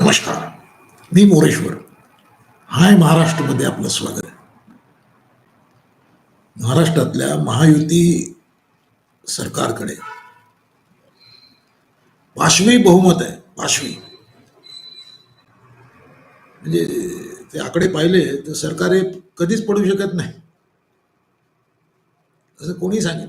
नमस्कार. मी मोरेश्वर. हाय महाराष्ट्रमध्ये आपलं स्वागत आहे. महाराष्ट्रातल्या महायुती सरकारकडे पाशवी बहुमत आहे पाशवी. म्हणजे ते आकडे पाहिले तर सरकार हे कधीच पडू शकत नाही. असं कोणी सांगेल?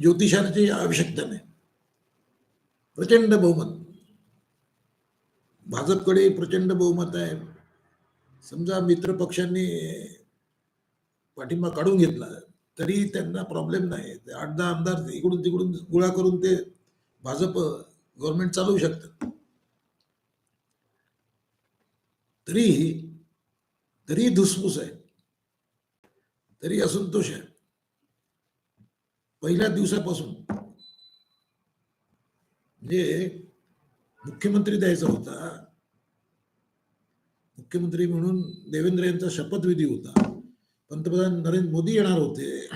ज्योतिषाची आवश्यकता नाही. प्रचंड बहुमत. भाजपकडे प्रचंड बहुमत आहे. समजा मित्र पक्षांनी पाठिंबा काढून घेतला तरी त्यांना प्रॉब्लेम नाही. आठ दहा आमदार इकडून तिकडून गोळा करून ते भाजप गव्हर्नमेंट चालवू शकतात तरी तरी धुसफूस आहे. तरी असंतोष आहे. पहिल्या दिवसापासून म्हणजे मुख्यमंत्री द्यायचा होता. मुख्यमंत्री म्हणून देवेंद्र यांचा शपथविधी होता. पंतप्रधान नरेंद्र मोदी येणार होते.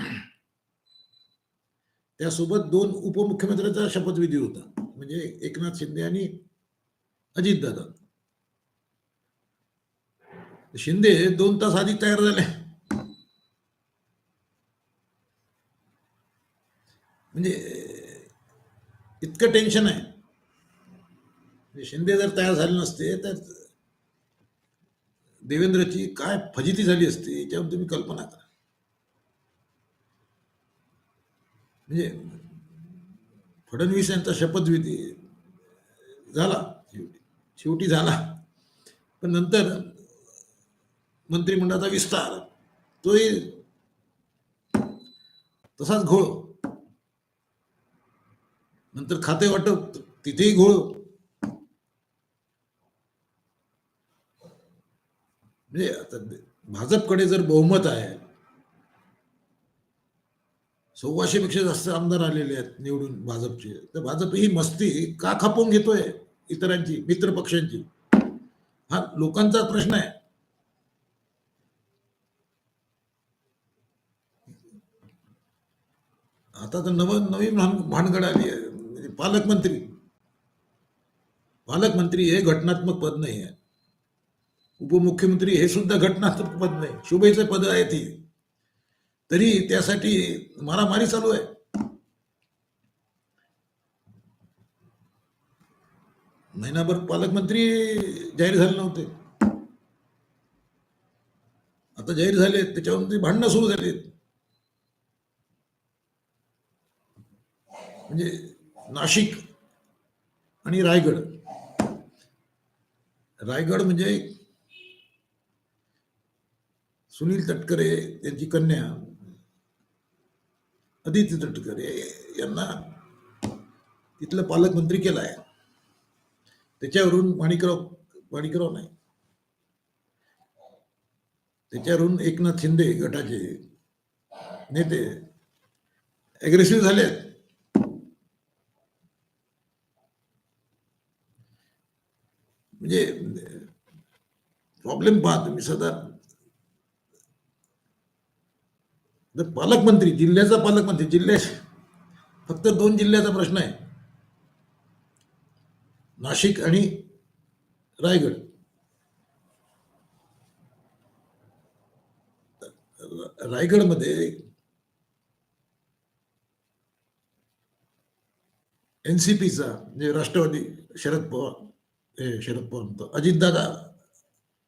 त्यासोबत दोन उपमुख्यमंत्र्यांचा शपथविधी होता. म्हणजे एकनाथ शिंदे आणि अजितदादा. शिंदे दोन तास आधी तयार झाले. म्हणजे इतकं टेन्शन आहे. म्हणजे शिंदे जर तयार झाले नसते तर देवेंद्रची काय फजिती झाली असती याच्यावर तुम्ही कल्पना करा. म्हणजे फडणवीस यांचा शपथविधी झाला शेवटी. शेवटी झाला. पण नंतर मंत्रिमंडळाचा विस्तार तोही तसाच घोळ. नंतर खाते वाटप तिथेही घोळ. म्हणजे आता भाजपकडे जर बहुमत आहे सव्वाशे पेक्षा जास्त आमदार आलेले आहेत निवडून भाजपचे तर भाजप ही मस्ती का खपवून घेतोय इतरांची मित्र पक्षांची? हा लोकांचा प्रश्न आहे. आता तर नव नवीन भानगड आली आहे. म्हणजे पालकमंत्री पालकमंत्री हे घटनात्मक पद नाही आहे. उपमुख्यमंत्री हे सुद्धा घटनात्मक पद नाही. शुभेचं पद आहे ती तरी त्यासाठी मारामारी चालू आहे. महिनाभर पालकमंत्री जाहीर झाले नव्हते. आता जाहीर झाले त्याच्यावरती भांडणं सुरू झालीत म्हणजे नाशिक आणि रायगड. रायगड म्हणजे सुनील तटकरे त्यांची कन्या आदित्य तटकरे यांना तिथलं पालकमंत्री केलं आहे त्याच्यावरून माणिकराव माणिकराव नाही. त्याच्यावरून एकनाथ शिंदे गटाचे नेते अग्रेसिव्ह झाले म्हणजे प्रॉब्लेम पाहतो मी सदा जर पालकमंत्री जिल्ह्याचा पालकमंत्री जिल्ह्या फक्त दोन जिल्ह्याचा प्रश्न आहे. नाशिक आणि रायगड. रायगडमध्ये एनसीपीचा म्हणजे राष्ट्रवादी शरद पवार हे शरद पवार म्हणतो अजितदादा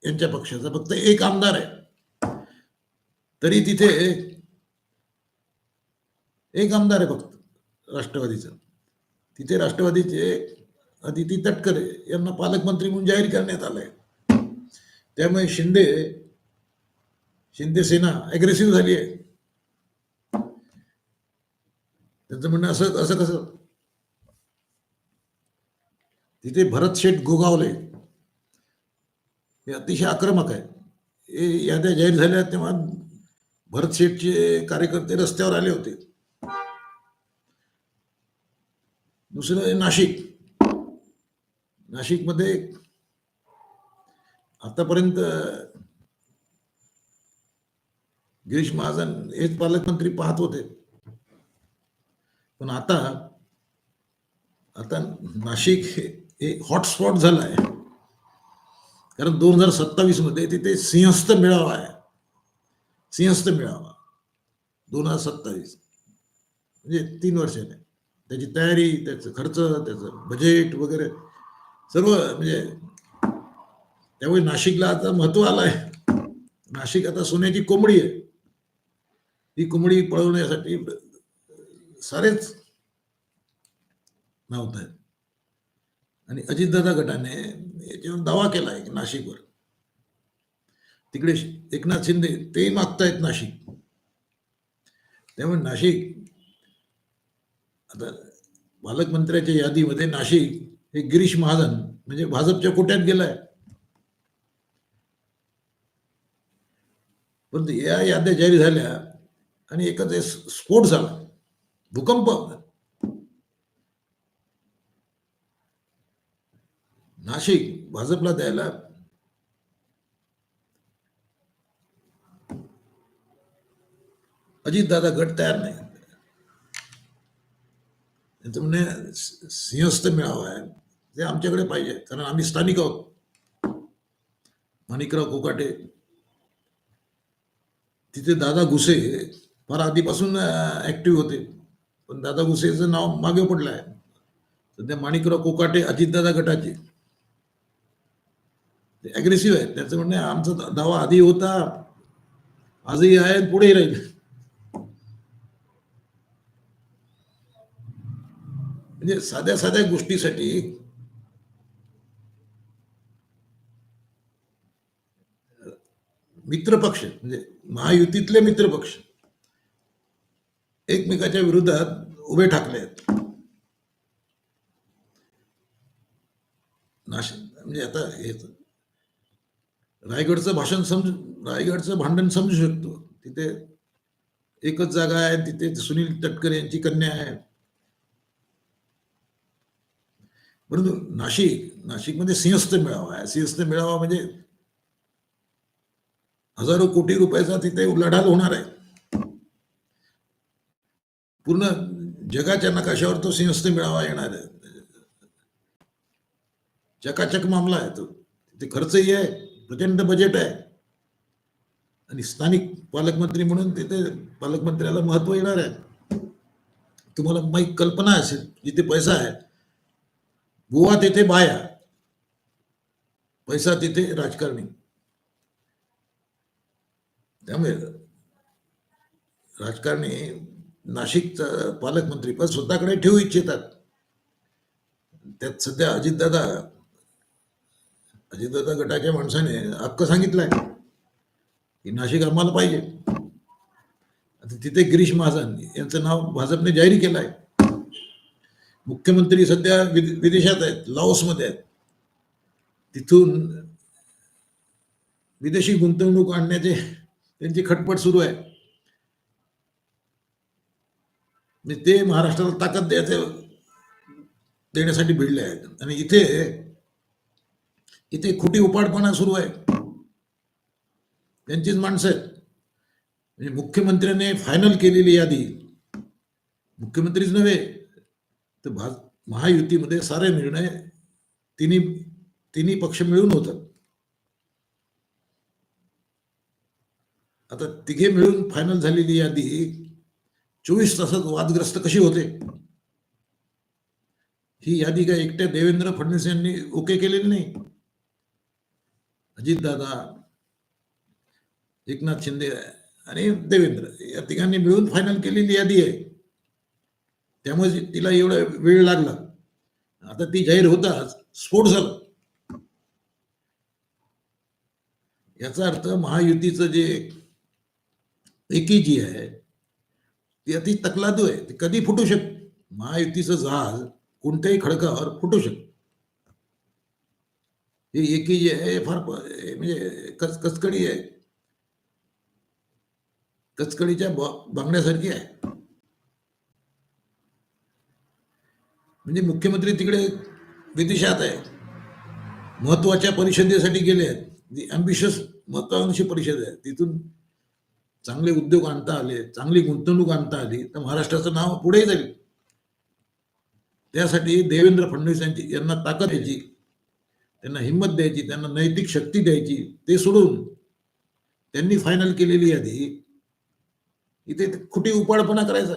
यांच्या पक्षाचा फक्त एक आमदार आहे. तरी तिथे एक आमदार आहे फक्त राष्ट्रवादीचा. तिथे राष्ट्रवादीचे अदिती तटकरे यांना पालकमंत्री म्हणून जाहीर करण्यात आलंय. त्यामुळे शिंदे शिंदे सेना अग्रेसिव्ह झाली आहे. त्यांचं म्हणणं असं असं कसं? तिथे भरत शेठ गोगावले. हे अतिशय आक्रमक आहे. हे याद्या जाहीर झाल्या तेव्हा भरत शेठचे कार्यकर्ते रस्त्यावर आले होते. दुसरं आहे नाशिक. नाशिकमध्ये आतापर्यंत गिरीश महाजन हेच पालकमंत्री पाहत होते. पण आता आता नाशिक हे- हॉटस्पॉट झालं आहे. कारण दोन हजार सत्तावीसमध्ये तिथे सिंहस्थ मेळावा आहे. सिंहस्थ मेळावा. दोन हजार सत्तावीस. म्हणजे तीन वर्षाने. त्याची तयारी त्याचं खर्च त्याचं बजेट वगैरे सर्व म्हणजे त्यामुळे नाशिकला आता महत्त्व आलं आहे नाशिक आता सोन्याची कोंबडी आहे. ही कोंबडी पळवण्यासाठी सारेच नावत आहेत आणि अजितदादा गटाने याच्यावर दावा केला आहे नाशिकवर. तिकडे एकनाथ शिंदे तेही मागतायत नाशिक. त्यामुळे नाशिक आता पालकमंत्र्याच्या यादीमध्ये नाशिक हे गिरीश महाजन म्हणजे भाजपच्या कोट्यात गेलाय. परंतु या याद्या जाहीर झाल्या आणि एकच हे स्फोट झाला. भूकंप. नाशिक भाजपला द्यायला अजितदादा गट तयार नाही. त्यांचं म्हणणे सिंहस्थ मेळावा आहे. ते आमच्याकडे पाहिजे. कारण आम्ही स्थानिक आहोत. माणिकराव कोकाटे. तिथे दादा घुसे फार आधीपासून ऍक्टिव्ह होते. पण दादा घुसेचं नाव मागे पडलं आहे. सध्या माणिकराव कोकाटे अजितदादा गटाचे. ते ॲग्रेसिव्ह आहेत. त्याचं म्हणणे आमचा दावा आधी होता. आजही आहे पुढेही राहील. म्हणजे साध्या साध्या गोष्टीसाठी मित्रपक्ष म्हणजे महायुतीतले मित्रपक्ष एकमेकाच्या विरोधात उभे ठाकले आहेत. नाशिक म्हणजे आता हे रायगडचं भाषण समजू रायगडचं भांडण समजू शकतो. तिथे एकच जागा आहे तिथे सुनील तटकरे यांची कन्या आहे. परंतु नाशिक नाशिकमध्ये सिंहस्थ मेळावा आहे. सिंहस्थ मेळावा म्हणजे हजारो कोटी रुपयाचा तिथे उलाढाल होणार आहे. पूर्ण जगाच्या नकाशावर तो सिंहस्थ मेळावा येणार आहे. चकाचक मामला आहे तो. तिथे खर्चही आहे प्रचंड बजेट आहे. आणि स्थानिक पालकमंत्री म्हणून तिथे पालकमंत्र्याला महत्त्व येणार आहे. तुम्हाला माहीत कल्पना असेल जिथे पैसा आहे बुवा तिथे बाया. पैसा तिथे राजकारणी. त्यामुळे राजकारणी नाशिकचा पालकमंत्री पण स्वतःकडे ठेवू इच्छितात. त्यात सध्या अजितदादा अजितदादा गटाच्या माणसाने हक्क सांगितलाय की नाशिक आम्हाला पाहिजे. आता तिथे गिरीश महाजन यांचं नाव भाजपने जाहीर केलं आहे मुख्यमंत्री सध्या विदेशात आहेत लाओसमध्ये आहेत. तिथून विदेशी गुंतवणूक आणण्याचे त्यांची खटपट सुरू आहे. ते महाराष्ट्राला ताकद द्यायचं देण्यासाठी भिडले आहेत. आणि इथे इथे खोटी उपाडपणा सुरू आहे. त्यांचीच माणसं आहेत. म्हणजे मुख्यमंत्र्याने फायनल केलेली यादी. मुख्यमंत्रीच नव्हे तर भा महायुतीमध्ये सारे निर्णय तिन्ही तिन्ही पक्ष मिळून होतात. आता तिघे मिळून फायनल झालेली यादी चोवीस तासात वादग्रस्त कशी होते? ही यादी काय एकट्या देवेंद्र फडणवीस यांनी ओके केलेली नाही? अजितदादा एकनाथ शिंदे आणि देवेंद्र या तिघांनी मिळून फायनल केलेली यादी आहे. त्यामुळे तिला एवढा वेळ लागला. आता ती जाहीर होताच स्फोट झाला. याचा अर्थ महायुतीचं जे एकी जी आहे ती अति तकलादू आहे ती कधी फुटू शकते? महायुतीचं जहाज कोणत्याही खडकावर फुटू शकत. हे एकी जी आहे फार म्हणजे कच कचकडी आहे. कचकडीच्या बांगण्यासारखी आहे. म्हणजे मुख्यमंत्री तिकडे विदेशात आहे. महत्त्वाच्या परिषदेसाठी गेले आहेत. अम्बिशियस महत्वाकांक्षी परिषद आहे. तिथून चांगले उद्योग आणता आले चांगली गुंतवणूक आणता आली तर महाराष्ट्राचं नाव पुढे जाईल. त्यासाठी देवेंद्र फडणवीस यांची यांना ताकद यायची त्यांना हिंमत द्यायची त्यांना नैतिक शक्ती द्यायची ते सोडून त्यांनी फायनल केलेली यादी. इथे कुठे उपाडपणा करायचा?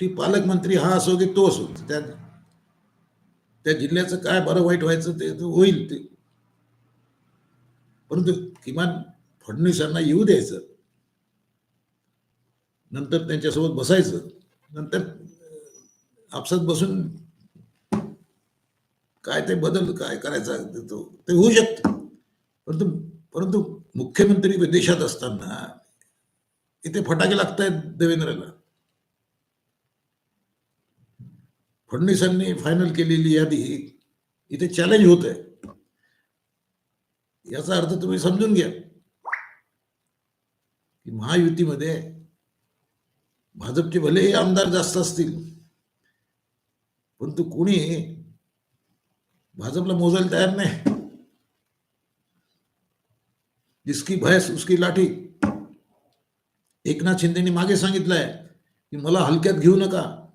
ती पालकमंत्री हा असो की तो असो त्या त्या जिल्ह्याचं काय बरं वाईट व्हायचं ते होईल ते. परंतु किमान फडणवीसांना येऊ द्यायचं. नंतर त्यांच्यासोबत बसायचं. नंतर आपसात बसून काय ते बदल काय करायचा ते तो ते होऊ शकतं. परंतु परंतु मुख्यमंत्री विदेशात असताना इथे फटाके लागतायत देवेंद्रला. फडणवीसांनी फायनल केलेली यादी इथे चॅलेंज होत आहे. याचा अर्थ तुम्ही समजून घ्या. की महायुतीमध्ये भाजपचे भलेही आमदार जास्त असतील परंतु कोणी भाजपला मोजायला तयार नाही. जिसकी भैंस, उसकी लाठी. एकनाथ शिंदेनी मागे सांगितलंय की मला हलक्यात घेऊ नका.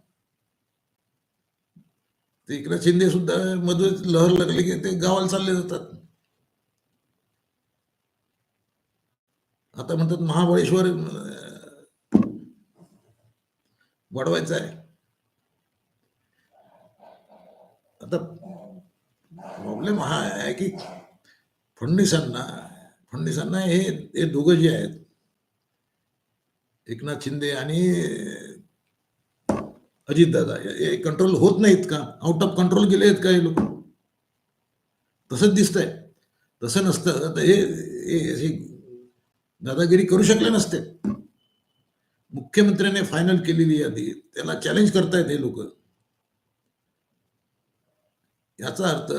ते इकडे शिंदे सुद्धा मध्ये लहर लागली की ते गावाला चालले जातात. आता म्हणतात महाबळेश्वर वाढवायचं आहे. आता प्रॉब्लेम हा आहे की फडणवीसांना फडणवीसांना हे हे दोघं जे आहेत एकनाथ शिंदे आणि अजितदादा हे कंट्रोल होत नाहीत का? आउट ऑफ कंट्रोल गेले आहेत का हे लोक? तसंच दिसतंय. तसं नसतं. तर हे दादागिरी करू शकले नसते. मुख्यमंत्र्याने फायनल केलेली यादी त्याला चॅलेंज करतायत हे लोक. याचा अर्थ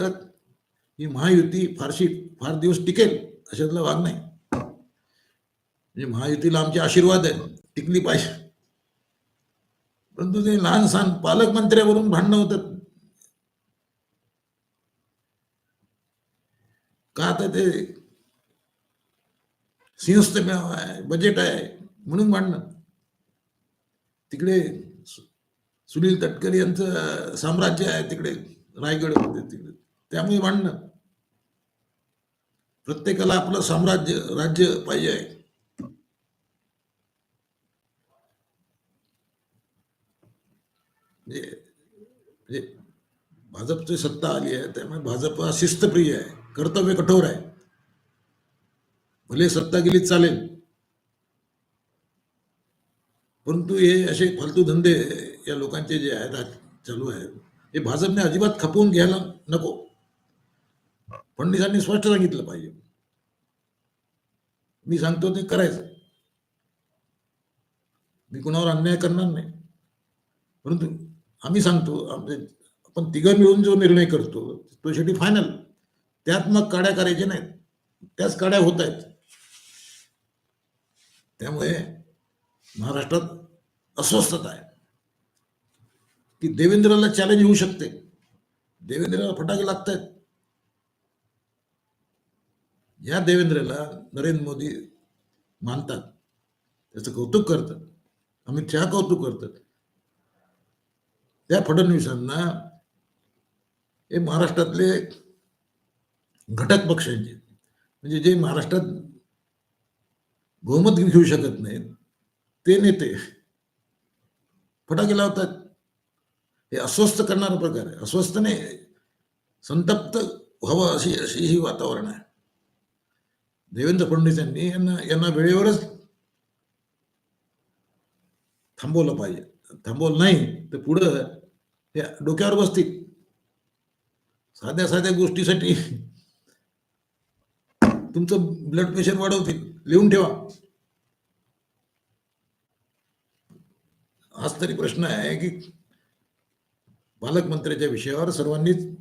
ही महायुती फारशी फार दिवस टिकेल अशातला भाग नाही. म्हणजे महायुतीला आमचे आशीर्वाद आहे टिकली पाहिजे. परंतु ते लहान सहान पालकमंत्र्यावरून भांडणं होतात. का आता ते सिंहस्थ मेळावा आहे बजेट आहे म्हणून भांडणं. तिकडे सुनील तटकरे यांचं साम्राज्य आहे तिकडे रायगड तिकडे. त्यामुळे भांडणं. प्रत्येकाला आपलं साम्राज्य राज्य पाहिजे आहे. म्हणजे म्हणजे भाजपची सत्ता आली आहे त्यामुळे भाजप हा शिस्तप्रिय आहे कर्तव्य कठोर आहे. भले सत्ता गेली चालेल. परंतु हे असे फालतू धंदे या लोकांचे जे आहेत चालू आहेत हे भाजपने अजिबात खपवून घ्यायला नको. फडणवीसांनी स्पष्ट सांगितलं पाहिजे. मी सांगतो ते करायचं. मी कुणावर अन्याय करणार नाही. परंतु आम्ही सांगतो आमचे आपण तिघं मिळून जो निर्णय करतो तो शेवटी फायनल त्यात मग काड्या करायच्या नाहीत. त्याच काड्या होत आहेत. त्यामुळे महाराष्ट्रात अस्वस्थता आहे. की देवेंद्रला चॅलेंज होऊ शकते. देवेंद्रला फटाके लागत आहेत या देवेंद्रला नरेंद्र मोदी मानतात. त्याचं कौतुक करतात. अमित शहा कौतुक करतात. त्या फडणवीसांना हे महाराष्ट्रातले घटक पक्षांचे म्हणजे जे महाराष्ट्रात बहुमत घेऊ शकत नाहीत ते नेते फटाके लावतात. हे अस्वस्थ करणारा प्रकार आहे. अस्वस्थ नाही संतप्त व्हावं अशी अशी ही वातावरण आहे. देवेंद्र फडणवीस यांनी यांना यांना वेळेवरच थांबवलं पाहिजे. थांबवलं नाही तर पुढं ते डोक्यावर बसतील साध्या साध्या गोष्टीसाठी तुमचं ब्लड प्रेशर वाढवतील लिहून ठेवा. आज तरी प्रश्न आहे की पालकमंत्र्याच्या विषयावर सर्वांनीच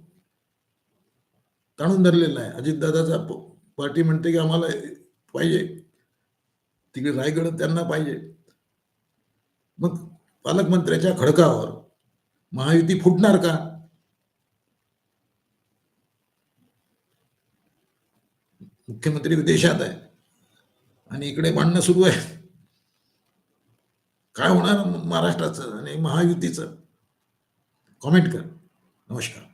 ताणून धरलेला आहे. अजितदादाचा दादाचा पार्टी म्हणते की आम्हाला पाहिजे. तिकडे रायगड त्यांना पाहिजे. मग पालकमंत्र्याच्या खडकावर महायुती फुटणार का? मुख्यमंत्री विदेशात आहे आणि इकडे भांडणं सुरू आहे काय होणार महाराष्ट्राचं आणि महायुतीचं? कॉमेंट कर. नमस्कार.